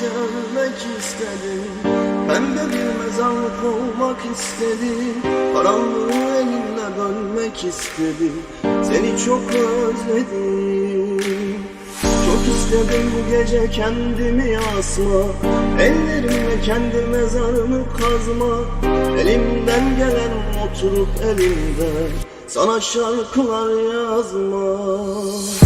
gece istedim. Pembe bir mezarlık olmak istedim. Karanlığı elinle bölmek istedim. Seni çok özledim. Çok istedim bu gece kendimi asma. Ellerimle kendi mezarımı kazma. Elimden gelen oturup elimde. Sana şarkılar yazma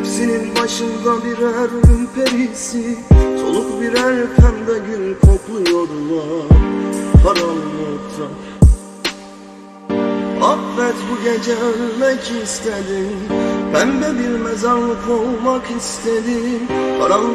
Hepsinin başında birer ölüm perisi. Soluk birer pembe gül kokluyorlar Karanlıkta Affet bu gece ölmek istedim. Pembe bir mezarlık olmak istedim. Karanlık